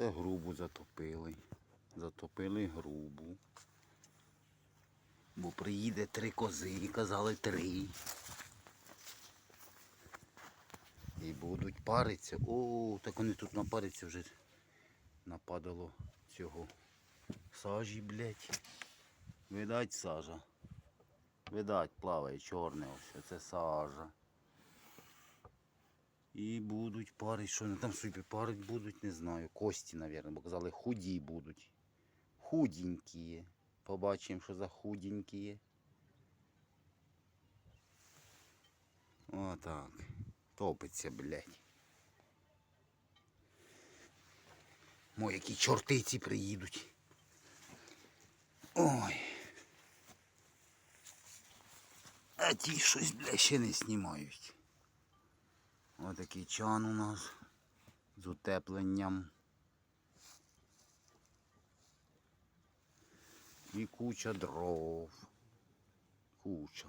Це грубу затопили. Затопили грубу. Бо приїде три кози, казали три. І будуть паритися. О, так вони тут напаряться вже нападало цього сажі, блядь. Видать сажа. Видать, плаває чорне ось. Це сажа. І будуть парить, що вони там собі парить будуть, не знаю. Кості, мабуть, бо казали худі будуть. Худенькі. Побачимо, що за худенькі. Отак. Топиться, блядь. Мо, які чортиці приїдуть. Ой. А ті щось, блядь, ще не знімають. Отакий чан у нас з утепленням. І куча дров. Куча.